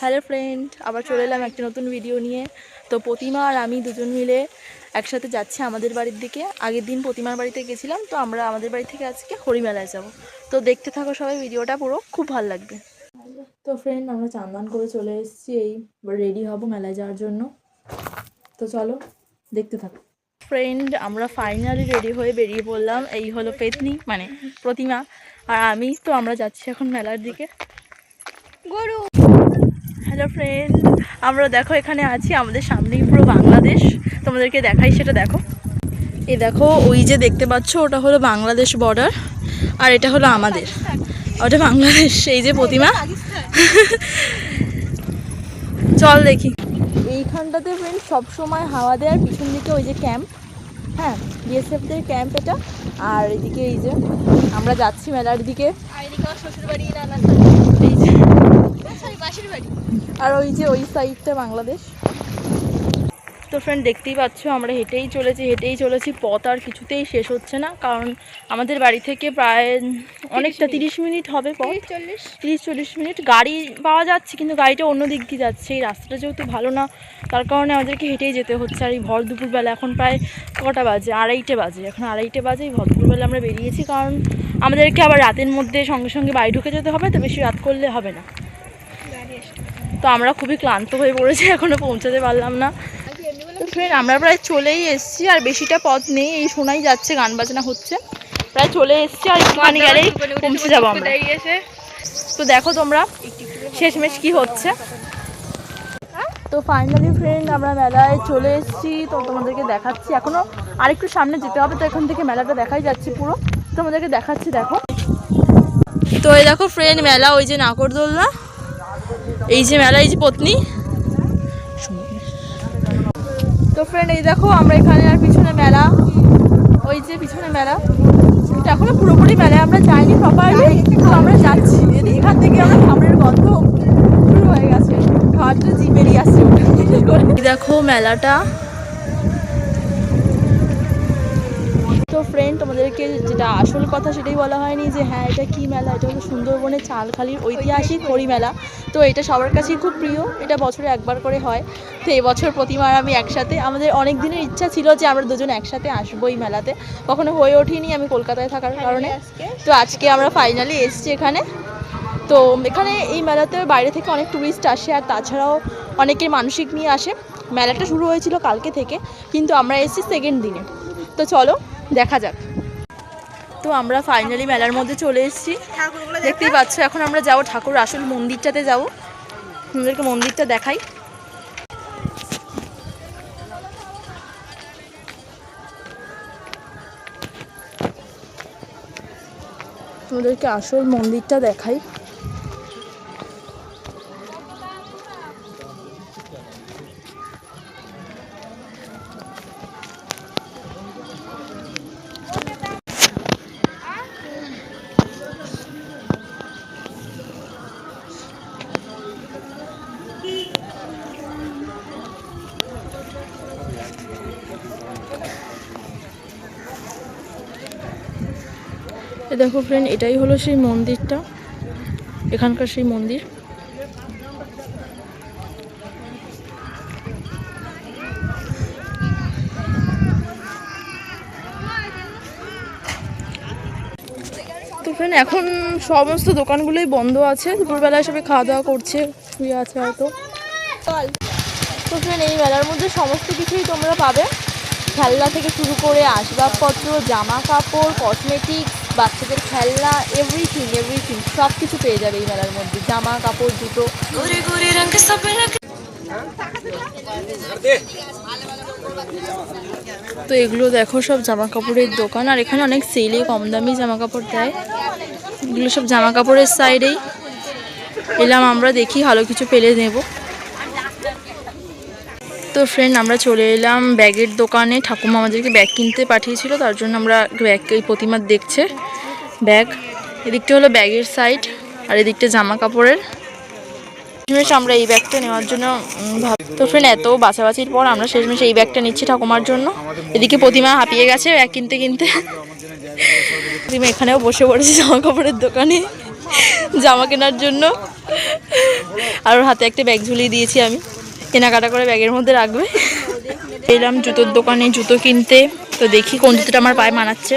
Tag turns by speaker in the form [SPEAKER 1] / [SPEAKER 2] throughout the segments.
[SPEAKER 1] Hello friend আবার চলে এলাম একটা নতুন ভিডিও নিয়ে। তো প্রতিমা আর আমি দুজন মিলে একসাথে যাচ্ছি আমাদের বাড়ির দিকে। আগের দিন প্রতিমার বাড়িতে গেছিলাম, তো আমরা আমাদের বাড়ি থেকে আজকে হরিমেলায় যাব। তো দেখতে থাকো সবাই ভিডিওটা পুরো, খুব ভালো লাগবে। তো ফ্রেন্ড আমরা চান্দান করে চলে এসেছি, এই রেডি হব মেলায় যাওয়ার জন্য। তো চলো, দেখতে থাকো। ফ্রেন্ড আমরা ফাইনালি রেডি হয়ে বেরিয়ে পড়লাম, এই হলো পেতনি মানে প্রতিমা। আর আমি, তো আমরা যাচ্ছি এখন মেলার দিকে।
[SPEAKER 2] গরু!
[SPEAKER 1] হ্যালো ফ্রেন্ড আমরা দেখো এখানে আছি আমাদের সামনেই পুরো বাংলাদেশ। তোমাদেরকে দেখাই সেটা দেখো। এ দেখো ওই যে দেখতে পাচ্ছ ওটা হলো বাংলাদেশ বর্ডার আর এটা হলো আমাদের। ওটা বাংলাদেশ এই যে প্রতিমা। চল দেখি। এইখানটাতে ফ্রেন্ড সবসময় হাওয়া দেয় আর পিছন দিকে ওই যে ক্যাম্প হ্যাঁ বিএসএফদের ক্যাম্প এটা। আর এদিকে এই যে আমরা যাচ্ছি মেলার দিকে।
[SPEAKER 2] আর এদিকে আমার শ্বশুর নানা
[SPEAKER 1] এই যে। আর ওই যে ওই সাইডটা বাংলাদেশ। তো ফ্রেন্ড দেখতেই পাচ্ছ আমরা হেঁটেই চলেছি হেঁটেই চলেছি পথ আর কিছুতেই শেষ হচ্ছে না কারণ আমাদের বাড়ি থেকে প্রায় অনেকটা তিরিশ মিনিট হবে পথ।
[SPEAKER 2] চল্লিশ।
[SPEAKER 1] তিরিশ চল্লিশ মিনিট গাড়ি পাওয়া যাচ্ছে কিন্তু গাড়িটা অন্য দিক দিয়ে যাচ্ছে এই রাস্তাটা যেহেতু ভালো না তার কারণে আমাদেরকে হেঁটেই যেতে হচ্ছে আর এই ভর দুপুরবেলা এখন প্রায় কটা বাজে আড়াইটে বাজে এখন আড়াইটে বাজে এই ভর দুপুরবেলা আমরা বেরিয়েছি কারণ আমাদেরকে আবার রাতের মধ্যে সঙ্গে সঙ্গে বাড়ি ঢুকে যেতে হবে তো বেশি রাত করলে হবে না। তো আমরা খুবই ক্লান্ত হয়ে পড়েছি এখনও পৌঁছাতে পারলাম না। ফ্রেন্ড আমরা প্রায় চলেই এসেছি, আর বেশিটা পথ নেই, এই শোনাই যাচ্ছে, গান বাজনা হচ্ছে। প্রায় চলে এসেছি, আর একটুখানি গেলেই পৌঁছে যাব আমরা। তো দেখো তোমরা, শেষমেশ কি হচ্ছে। তো ফাইনালি ফ্রেন্ড আমরা মেলায় চলে এসেছি, তো তোমাদেরকে দেখাচ্ছি। এখনও আরেকটু সামনে যেতে হবে, তো এখান থেকে মেলাটা দেখাই যাচ্ছে পুরো। তোমাদেরকে দেখাচ্ছি, দেখো। তো এই দেখো ফ্রেন্ড মেলা ওই যে নাকরদোলনা এই যে মেলা এই যে পত্নী। তো ফ্রেন্ড এই দেখো আমরা এখানে আর পিছনে মেলা। ওই যে পিছনে মেলা। এখনও পুরোপুরি মেলায় আমরা যাইনি প্রপারলি তো আমরা যাচ্ছি। এখান থেকে আমরা সামনের গন্ধ শুরু হয়ে গেছে। ঘরটা জিপেরই বেরিয়ে আসছে দেখো মেলাটা। তো ফ্রেন্ড তোমাদেরকে যেটা আসল কথা সেটাই বলা হয়নি যে হ্যাঁ এটা কি মেলা? এটা হলো সুন্দরবনের চালখালির ঐতিহাসিক হরি মেলা। তো এটা সবার কাছেই খুব প্রিয়। এটা বছরে একবার করে হয়। তো এবছর প্রতিমার আমি একসাথে আমাদের অনেক দিনের ইচ্ছা ছিল যে আমরা দুজন একসাথে আসব এই মেলাতে। কখনো হয়ে ওঠেনি আমি কলকাতায় থাকার কারণে। তো আজকে আমরা ফাইনালি এসেছি এখানে। তো এখানে এই মেলাতে বাইরে থেকে অনেক ট্যুরিস্ট আসে আর তাছাড়াও অনেকের মানসিক নিয়ে আসে। মেলাটা শুরু হয়েছিল কালকে থেকে কিন্তু আমরা এসেছি সেকেন্ড দিনে। তো চলো দেখা যাক। তো আমরা ফাইনালি মেলার মধ্যে চলে এসেছি। দেখতেই পাচ্ছ এখন আমরা যাব ঠাকুর আসল মন্দিরটাতে যাব। তোমাদেরকে মন্দিরটা দেখাই। তোমাদেরকে আসল মন্দিরটা দেখাই। দেখো ফ্রেন্ড এটাই হলো সেই মন্দিরটা। এখানকার সেই মন্দির। তো ফ্রেন্ড এখন সমস্ত দোকানগুলোই বন্ধ আছে। দুপুরবেলায় সবাই খাওয়া দাওয়া করছে, শুয়ে আছে হয়তো। তো ফ্রেন্ড এই মেলার মধ্যে সমস্ত কিছুই তোমরা পাবে। খেলনা থেকে শুরু করে আসবাবপত্র জামা কাপড় কসমেটিক্স বাচ্চাদের খেলনা এভরিথিং এভরিথিং সব কিছু পেয়ে যাবে এই মেলার মধ্যে। জামা কাপড় জুতো। তো এগুলো দেখো সব জামা কাপড়ের দোকান আর এখানে অনেক সেলে কম দামি জামা কাপড় দেয়। এগুলো সব জামা কাপড়ের সাইডেই এলাম আমরা দেখি ভালো কিছু পেলে নেব। তো ফ্রেন্ড আমরা চলে এলাম ব্যাগের দোকানে। ঠাকুমা আমাদেরকে ব্যাগ কিনতে পাঠিয়েছিল, তার জন্য আমরা ব্যাগ, এই প্রতিমার দেখছে। ব্যাগ, এদিকটা হলো ব্যাগের সাইড আর এদিকটা জামা কাপড়ের শেষমেশ আমরা এই ব্যাগটা নেওয়ার জন্য তো ফ্রেন্ড এত বাছাবাছির পর আমরা শেষমেশ এই ব্যাগটা নিচ্ছি ঠাকুমার জন্য। এদিকে প্রতিমা হাঁপিয়ে গেছে ব্যাগ কিনতে কিনতে। প্রতিমা এখানেও বসে পড়েছে জামা কাপড়ের দোকানে, জামা কেনার জন্য। আর হাতে একটা ব্যাগ ঝুলিয়ে দিয়েছি আমি। কেনাকাটা করে ব্যাগের মধ্যে রাখবে। এলাম জুতোর দোকানে জুতো কিনতে তো দেখি কোন জুতোটা আমার পায়ে মানাচ্ছে।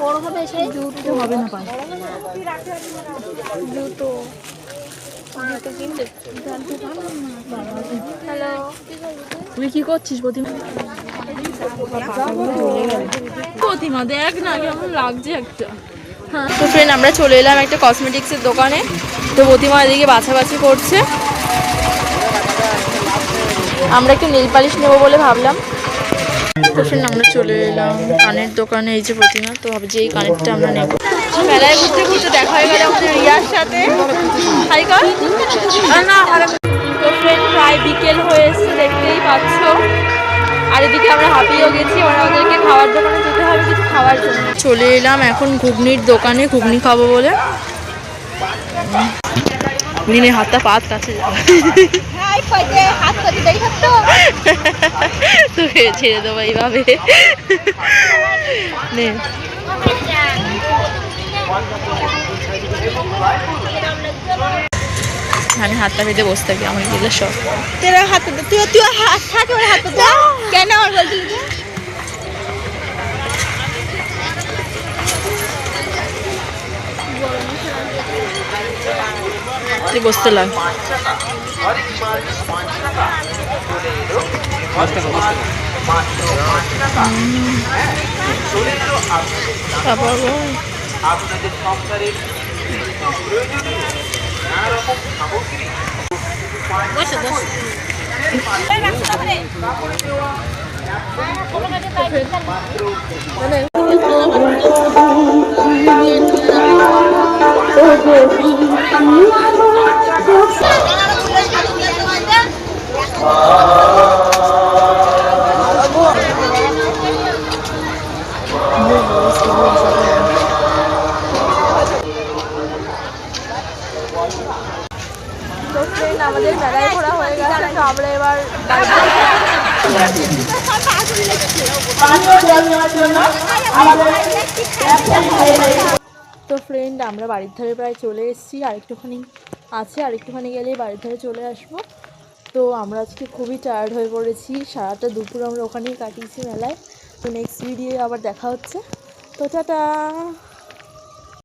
[SPEAKER 2] বড় হবে এসে জুতো
[SPEAKER 1] হবে না পায়ে।
[SPEAKER 2] জুতো। হ্যালো
[SPEAKER 1] তুই কি করছিস, প্রতিমা? দেখ না, কেমন লাগছে একটা। হ্যাঁ। তো ফ্রেন্ড আমরা চলে এলাম একটা কসমেটিক্সের দোকানে। তো প্রতিমা এদিকে বাছাবাছি করছে। আমরা একটু নীল পালিশ নেব বলে ভাবলাম। তো ফ্রেন্ড আমরা চলে এলাম কানের দোকানে, এই যে প্রতিমা। তো ভাবছি এই কানেরটা আমরা নেব। মেলায় ঘুরতে ঘুরতে দেখা হয়ে গেল আমাদের রিয়ার সাথে। না তো ফ্রেন্ড প্রায় বিকেল হয়ে এসছে দেখতেই পাচ্ছ। আর এদিকে আমরা হাঁপিয়েও গেছি এবার আমাদেরকে খাওয়ার দোকানে যেতে হবে কিছু খাওয়ার জন্য। চলে এলাম এখন ঘুগনির দোকানে ঘুগনি খাব বলে। ঘুগনির হাতটা পাত কাছে তোকে ছেড়ে দেবো এইভাবে। নে। আমি হাতটা পেতে বসে থাকি আমার গেলে সব
[SPEAKER 2] তেরা হাত তুই তুই হাত থাকে ওর হাত কেন আমার বলছিলি যে
[SPEAKER 1] তুই বসতে লাগ। তারপর বল।
[SPEAKER 3] আপনাদের সংসারের প্রয়োজনীয় নানা রকম সামগ্রী
[SPEAKER 1] ফ্রেন্ড আমাদের মেলায় ঘোরা হয়ে গেছে, তো আমরা এবার তো ফ্রেন্ড আমরা বাড়ির ধারে প্রায় চলে এসেছি আর একটুখানি আছে আর একটুখানি গেলেই বাড়ির ধারে চলে আসব। তো আমরা আজকে খুবই টায়ার্ড হয়ে পড়েছি, সারাটা দুপুর আমরা ওখানেই কাটিয়েছি মেলায়। তো নেক্সট ভিডিও আবার দেখা হচ্ছে। তো টাটা!